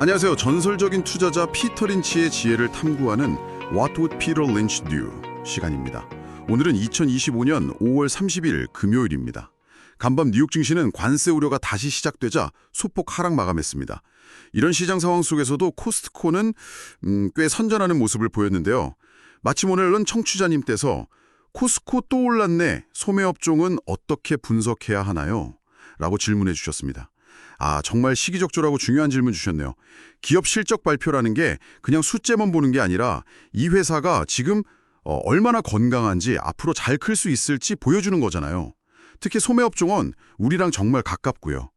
안녕하세요. 전설적인 투자자 피터 린치의 지혜를 탐구하는 What Would Peter Lynch Do 시간입니다. 오늘은 2025년 5월 30일 금요일입니다. 간밤 뉴욕 증시는 관세 우려가 다시 시작되자 소폭 하락 마감했습니다. 이런 시장 상황 속에서도 코스트코는 음, 꽤 선전하는 모습을 보였는데요. 마침 오늘은 청취자님 께서 코스코 또 올랐네. 소매업종은 어떻게 분석해야 하나요? 라고 질문해 주셨습니다. 아, 정말 시기적절하고 중요한 질문 주셨네요. 기업 실적 발표라는 게 그냥 숫자만 보는 게 아니라 이 회사가 지금 어, 얼마나 건강한지 앞으로 잘 클 수 있을지 보여주는 거잖아요. 특히 소매업종은 우리랑 정말 가깝고요.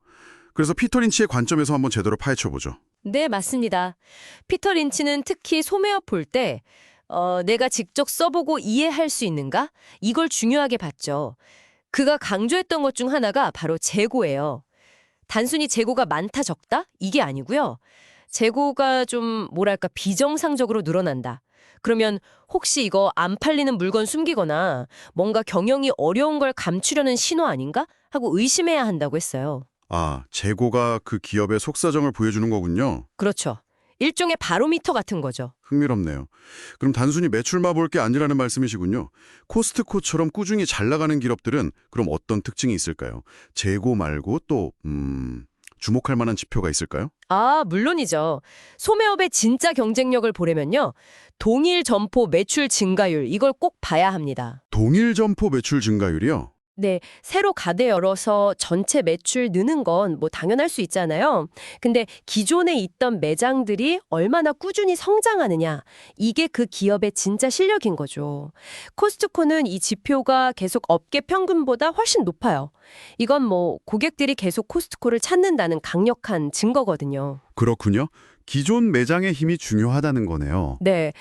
그래서 피터 린치의 관점에서 한번 제대로 파헤쳐보죠. 네, 맞습니다. 피터 린치는 특히 소매업 볼 때 어, 내가 직접 써보고 이해할 수 있는가? 이걸 중요하게 봤죠. 그가 강조했던 것 중 하나가 바로 재고예요. 단순히 재고가 많다 적다? 이게 아니고요. 재고가 좀 뭐랄까 비정상적으로 늘어난다. 그러면 혹시 이거 안 팔리는 물건 숨기거나 뭔가 경영이 어려운 걸 감추려는 신호 아닌가? 하고 의심해야 한다고 했어요. 아, 재고가 그 기업의 속사정을 보여주는 거군요. 그렇죠. 일종의 바로미터 같은 거죠. 흥미롭네요. 그럼 단순히 매출만 볼 게 아니라는 말씀이시군요. 코스트코처럼 꾸준히 잘 나가는 기업들은 그럼 어떤 특징이 있을까요? 재고 말고 또 음, 주목할 만한 지표가 있을까요? 아, 물론이죠. 소매업의 진짜 경쟁력을 보려면요. 동일 점포 매출 증가율, 이걸 꼭 봐야 합니다. 동일 점포 매출 증가율이요? 네, 새로 가게 열어서 전체 매출 느는 건 뭐 당연할 수 있잖아요. 근데 기존에 있던 매장들이 얼마나 꾸준히 성장하느냐, 이게 그 기업의 진짜 실력인 거죠. 코스트코는 이 지표가 계속 업계 평균보다 훨씬 높아요. 이건 뭐 고객들이 계속 코스트코를 찾는다는 강력한 증거거든요. 그렇군요. 기존 매장의 힘이 중요하다는 거네요. 네.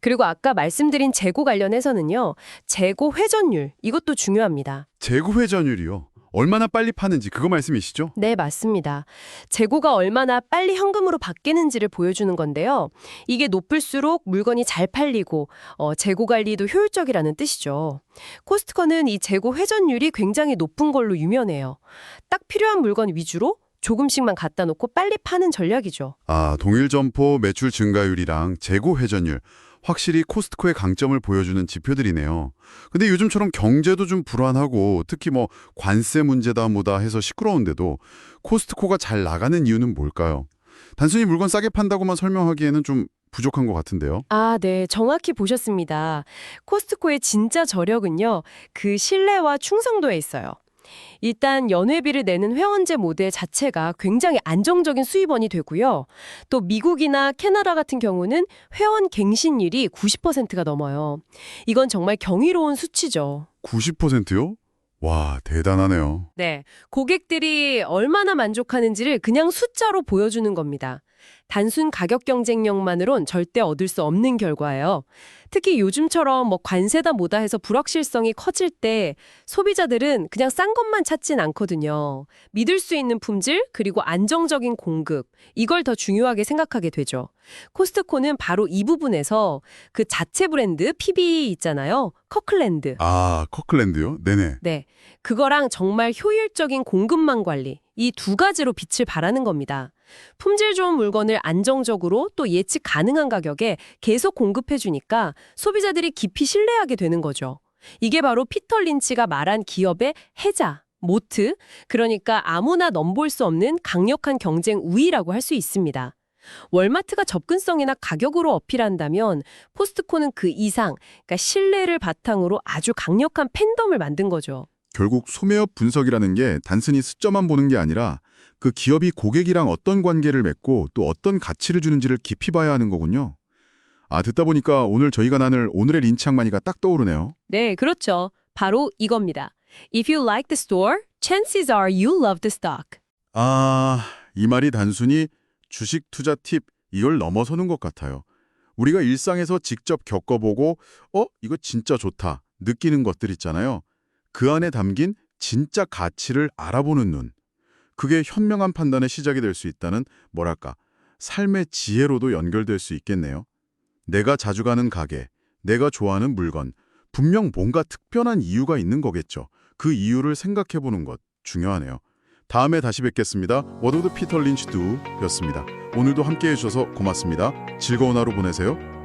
그리고 아까 말씀드린 재고 관련해서는요. 재고 회전율 이것도 중요합니다. 재고 회전율이요. 얼마나 빨리 파는지 그거 말씀이시죠? 네, 맞습니다. 재고가 얼마나 빨리 현금으로 바뀌는지를 보여주는 건데요. 이게 높을수록 물건이 잘 팔리고 어, 재고 관리도 효율적이라는 뜻이죠. 코스트코는 이 재고 회전율이 굉장히 높은 걸로 유명해요. 딱 필요한 물건 위주로 조금씩만 갖다 놓고 빨리 파는 전략이죠. 아, 동일 점포 매출 증가율이랑 재고 회전율. 확실히 코스트코의 강점을 보여주는 지표들이네요. 근데 요즘처럼 경제도 좀 불안하고 특히 뭐 관세 문제다 뭐다 해서 시끄러운데도 코스트코가 잘 나가는 이유는 뭘까요? 단순히 물건 싸게 판다고만 설명하기에는 좀 부족한 것 같은데요. 아, 네. 정확히 보셨습니다. 코스트코의 진짜 저력은요. 그 신뢰와 충성도에 있어요. 일단 연회비를 내는 회원제 모델 자체가 굉장히 안정적인 수입원이 되고요. 또 미국이나 캐나다 같은 경우는 회원 갱신율이 90%가 넘어요. 이건 정말 경이로운 수치죠. 90%요? 와, 대단하네요. 네. 고객들이 얼마나 만족하는지를 그냥 숫자로 보여주는 겁니다. 단순 가격 경쟁력만으론 절대 얻을 수 없는 결과예요. 특히 요즘처럼 뭐 관세다 뭐다 해서 불확실성이 커질 때 소비자들은 그냥 싼 것만 찾진 않거든요. 믿을 수 있는 품질 그리고 안정적인 공급 이걸 더 중요하게 생각하게 되죠. 코스트코는 바로 이 부분에서 그 자체 브랜드 PB 있잖아요. 커클랜드. 아, 커클랜드요? 네네. 네. 그거랑 정말 효율적인 공급망 관리, 이 두 가지로 빛을 발하는 겁니다. 품질 좋은 물건을 안정적으로 또 예측 가능한 가격에 계속 공급해 주니까 소비자들이 깊이 신뢰하게 되는 거죠. 이게 바로 피터 린치가 말한 기업의 해자, 모트, 그러니까 아무나 넘볼 수 없는 강력한 경쟁 우위라고 할 수 있습니다. 월마트가 접근성이나 가격으로 어필한다면 포스트코는 그 이상, 그러니까 신뢰를 바탕으로 아주 강력한 팬덤을 만든 거죠. 결국 소매업 분석이라는 게 단순히 숫자만 보는 게 아니라 그 기업이 고객이랑 어떤 관계를 맺고 또 어떤 가치를 주는지를 깊이 봐야 하는 거군요. 아, 듣다 보니까 오늘 저희가 나눌 오늘의 린치항만이가 딱 떠오르네요. 네, 그렇죠. 바로 이겁니다. If you like the store, chances are you love the stock. 아, 이 말이 단순히 주식 투자 팁 이걸 넘어서는 것 같아요. 우리가 일상에서 직접 겪어보고 어, 이거 진짜 좋다 느끼는 것들 있잖아요. 그 안에 담긴 진짜 가치를 알아보는 눈. 그게 현명한 판단의 시작이 될 수 있다는 뭐랄까 삶의 지혜로도 연결될 수 있겠네요. 내가 자주 가는 가게, 내가 좋아하는 물건, 분명 뭔가 특별한 이유가 있는 거겠죠. 그 이유를 생각해보는 것 중요하네요. 다음에 다시 뵙겠습니다. 워드드 피터 린치 두 였습니다. 오늘도 함께해 주셔서 고맙습니다. 즐거운 하루 보내세요.